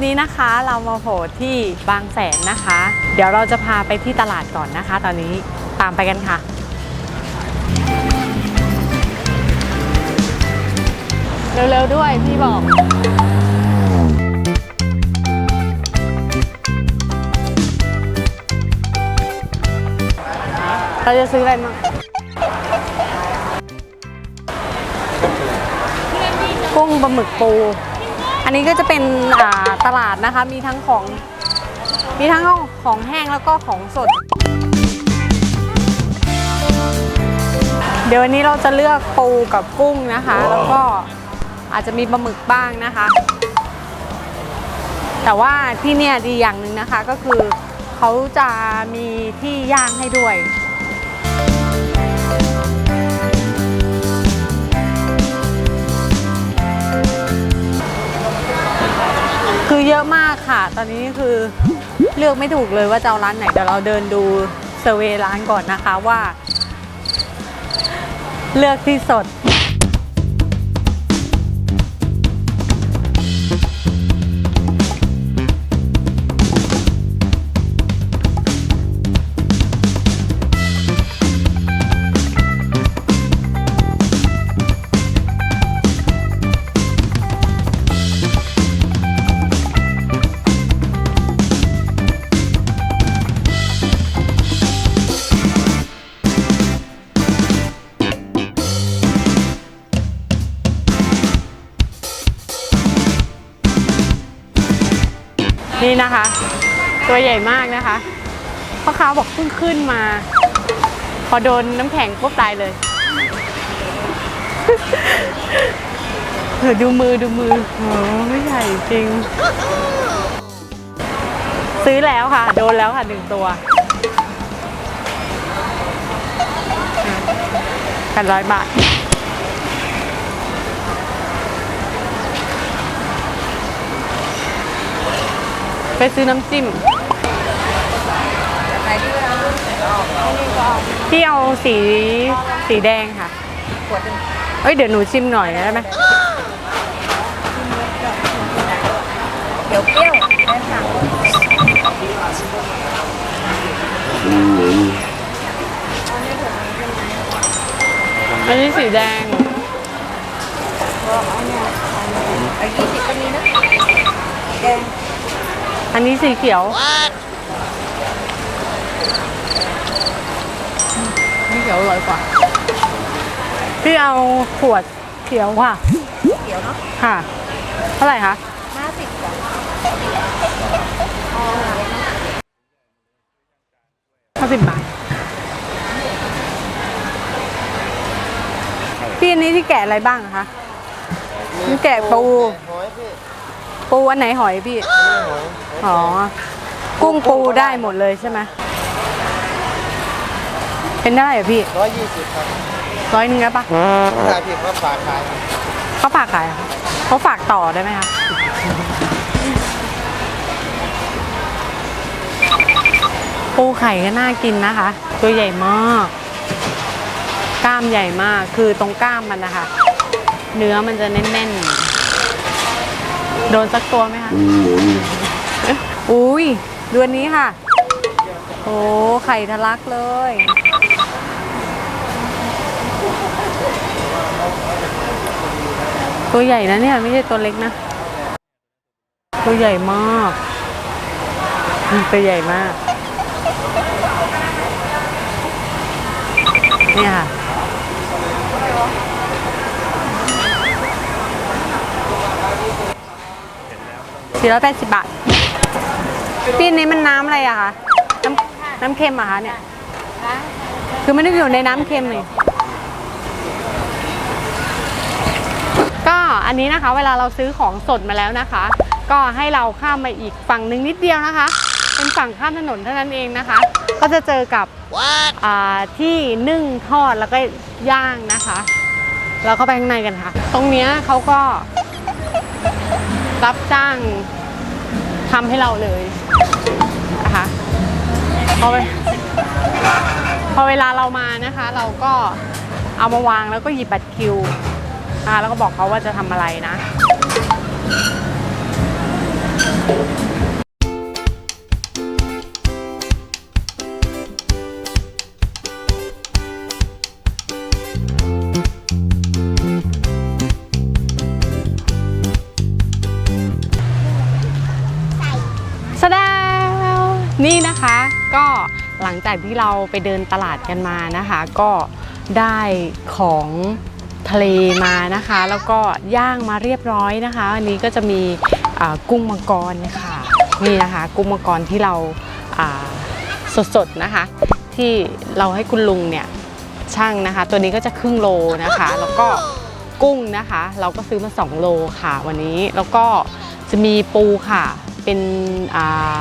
วันนี้นะคะเรามาโผล่ที่บางแสนนะคะ เดี๋ยวเราจะพาไปที่ตลาดก่อนนะคะ ตอนนี้ตามไปกันค่ะ เร็วๆด้วยพี่บอกเราจะซื้ออะไรมากุ้งปลาหมึกปู อันนี้ก็จะเป็นอ่าตลาดนะคะ มีทั้งของ มีทั้งของแห้งแล้วก็ของสด เดี๋ยววันนี้เราจะเลือกปูกับกุ้งนะคะ แล้วก็อาจจะมีปลาหมึกบ้างนะคะ แต่ว่าที่เนี่ยดีอย่างหนึ่งนะคะก็คือเขาจะมีที่ย่างให้ด้วย คือเยอะมากค่ะ ตอนนี้คือเลือกไม่ถูกเลยว่าจะเอาร้านไหนเดี๋ยวเราเดินดูเซเวย์ร้านก่อนนะคะว่า เลือกที่สด นี่นะคะ ตัวใหญ่มากนะคะพ่อค้าบอกเพิ่งขึ้นมา พอโดนน้ำแข็งปุ๊บตายเลยเธอดูมือดูมือโอ้ไม่ใหญ่จริง ซื้อแล้วค่ะ โดนแล้วค่ะหนึ่งตัวกันร้อยบาท ไปซื้อน้ำจิ้มพี่เอาสีสีแดงค่ะ เอ้ยเดี๋ยวหนูชิมหน่อยได้ไหมเดี๋ยวเปรี้ยวได้ค่ะอันนี้สีแดงเอายี่สิบก็มีนะแดง อันนี้สีเขียว นี่เขียวอร่อยกว่า พี่เอาขวดเขียวค่ะ เขียวเนาะ ค่ะ เท่าไหร่คะห้าสิบจ้ะห้าสิบบาท พี่อันนี้ที่แกะอะไรบ้างอะคะนี่แกะปู หอยพี่ ปูอันไหนหอยพี่นี่หอยอ๋อ กุ้งปูได้หมดเลยใช่ไหมเป็นได้เหรอพี่ร้อยยี่สิบครับร้อยหนึงได้ปะขายผิดว่าฝากขายเขาฝากขายเหรอเขาฝากต่อได้ไหมคะปูไข่ก็น่ากินนะคะ ตัวใหญ่มาก กล้ามใหญ่มากคือตรงกล้ามมันนะคะ เนื้อมันจะแน่นๆ โดนสักตัวไหมคะอุ้ยดูอันนี้ค่ะ โอ้ไข่ทะลักเลย ตัวใหญ่นะเนี่ย ไม่ใช่ตัวเล็กนะ ตัวใหญ่มากอืมตัวใหญ่มาก เนี่ยค่ะ สี่ร้อยแปดสิบบาท พี่อันนี้มันน้ำอะไรอะคะน้ำน้ำเค็มอะคะเนี่ย คือไม่ได้อยู่ในน้ำเค็มนี่ก็อันนี้นะคะ เวลาเราซื้อของสดมาแล้วนะคะ ก็ให้เราข้ามมาอีกฝั่งหนึ่งนิดเดียวนะคะ เป็นฝั่งข้ามถนนเท่านั้นเองนะคะ ก็จะเจอกับอ่าที่นึ่งทอดแล้วก็ย่างนะคะ เราเข้าไปข้างในกันค่ะ ตรงเนี้ยเขาก็ รับจ้างทำให้เราเลยนะคะพอไปพอเวลาเรามานะคะ เราก็เอามาวางแล้วก็หยิบบัตรคิวนะคะแล้วก็บอกเขาว่าจะทำอะไรนะ นี่นะคะก็หลังจากที่เราไปเดินตลาดกันมานะคะ ก็ได้ของทะเลมานะคะ แล้วก็ย่างมาเรียบร้อยนะคะอันนี้ก็จะมีกุ้งมังกรค่ะนี่นะคะกุ้งมังกรที่เราอ่าสดๆนะคะ ที่เราให้คุณลุงเนี่ยช่างนะคะ ตัวนี้ก็จะครึ่งโลนะคะ แล้วก็กุ้งนะคะ เราก็ซื้อมา 2 โลค่ะวันนี้แล้วก็จะมีปูค่ะเป็นอ่า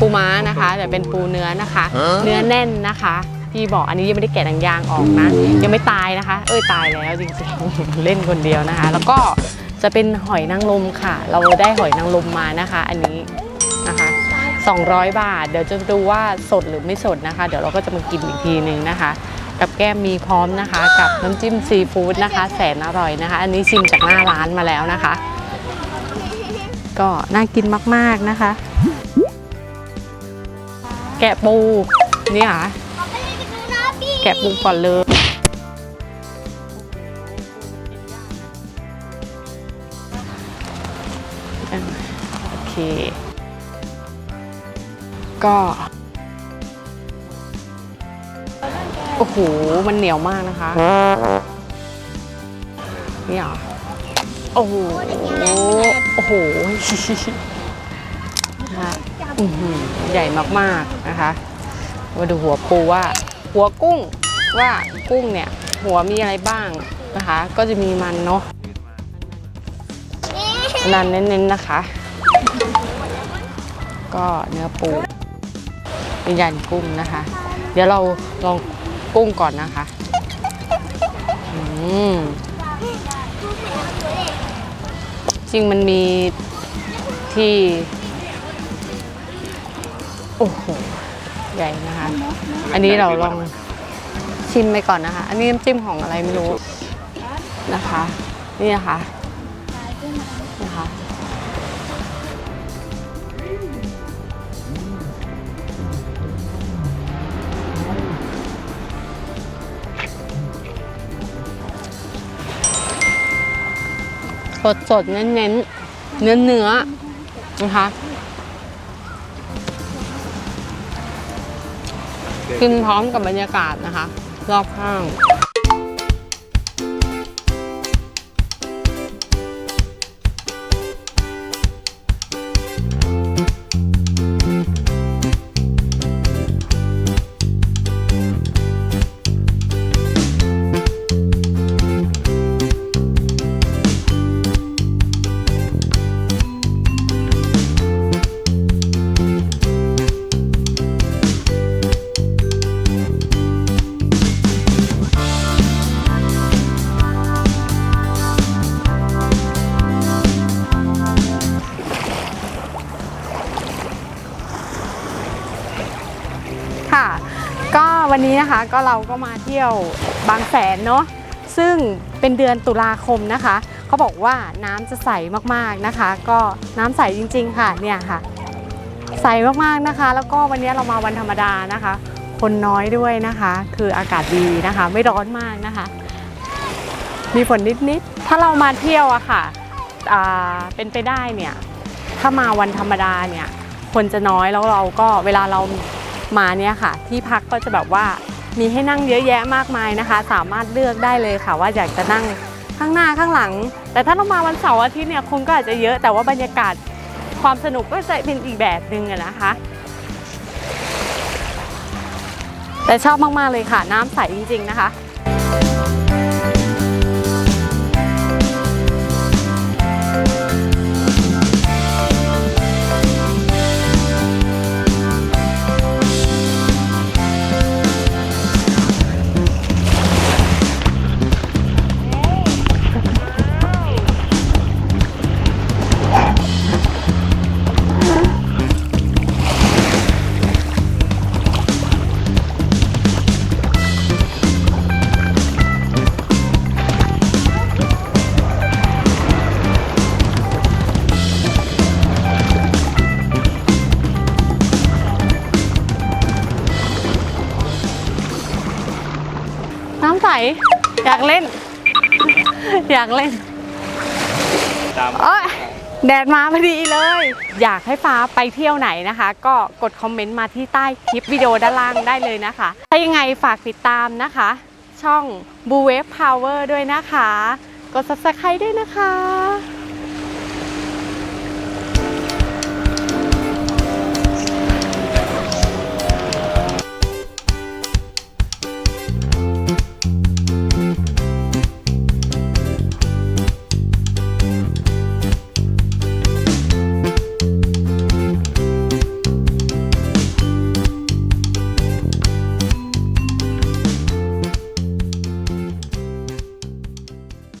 ปูม้านะคะแต่เป็นปูเนื้อนะคะ เนื้อแน่นนะคะพี่บอกอันนี้ยังไม่ได้แกะหนังยางออกนะ ยังไม่ตายนะคะ เอ้ยตายแล้วจริงๆ เล่นคนเดียวนะคะ แล้วก็จะเป็นหอยนางรมค่ะ เราได้หอยนางรมมานะคะ อันนี้นะคะ 200 บาท เดี๋ยวจะดูว่าสดหรือไม่สดนะคะ เดี๋ยวเราก็จะมากินอีกทีหนึ่งนะคะ กับแก้มมีพร้อมนะคะ กับน้ำจิ้มซีฟู้ดนะคะ แสนอร่อยนะคะ อันนี้ชิมจากหน้าร้านมาแล้วนะคะ ก็น่ากินมากๆนะคะ แกะปูนี่ค่ะ แกะปูก่อนเลยโอเค ก็ โอ้โห มันเหนียวมากนะคะ นี่เหรอโอ้โห โอ้โหนะคะอื้อหือ ใหญ่มากๆนะคะ มาดูหัวปูว่า หัวกุ้งว่ากุ้งเนี่ย หัวมีอะไรบ้างนะคะ ก็จะมีมันเนาะนันเน้นๆนะคะ ก็เนื้อปูมียันกุ้งนะคะ เดี๋ยวเราลองกุ้งก่อนนะคะจริงมันมีที่ โอ้โห ใหญ่นะคะ อันนี้เราลองชิมไปก่อนนะคะ อันนี้น้ำจิ้มของอะไรไม่รู้นะคะ นี่นะคะนะคะสดสดๆเน้นเน้นๆเนื้อเนื้อๆนะคะ กินพร้อมกับบรรยากาศนะคะ รอบข้าง วันนี้นะคะก็เราก็มาเที่ยวบางแสนเนาะซึ่งเป็นเดือนตุลาคมนะคะเขาบอกว่าน้ำจะใสมากๆนะคะ ก็น้ำใสจริง ๆ ค่ะเนี่ยค่ะ ใสมากๆนะคะ แล้วก็วันนี้เรามาวันธรรมดานะคะ คนน้อยด้วยนะคะ คืออากาศดีนะคะ ไม่ร้อนมากนะคะ มีฝนนิดๆถ้าเรามาเที่ยวอะค่ะอ่าเป็นไปได้เนี่ยถ้ามาวันธรรมดาเนี่ยคนจะน้อยแล้วเราก็เวลาเรา มาเนี่ยค่ะ ที่พักก็จะแบบว่ามีให้นั่งเยอะแยะมากมายนะคะ สามารถเลือกได้เลยค่ะ ว่าอยากจะนั่งข้างหน้าข้างหลัง แต่ถ้าเรามาวันเสาร์อาทิตย์เนี่ยคนก็อาจจะเยอะแต่ว่าบรรยากาศความสนุกก็จะเป็นอีกแบบหนึ่งนะคะแต่ชอบมาก ๆ เลยค่ะ น้ำใสจริง ๆ นะคะ อยากเล่น อยากเล่นตามเอ้ยแดดมาพอดีเลย อยากให้ฟ้าไปเที่ยวไหนนะคะ ก็กดคอมเมนต์มาที่ใต้คลิปวิดีโอด้านล่างได้เลยนะคะ ถ้ายังไงฝากติดตามนะคะ ช่อง b u w a v e Power ด้วยนะคะ กด subscribe ด้วยนะคะ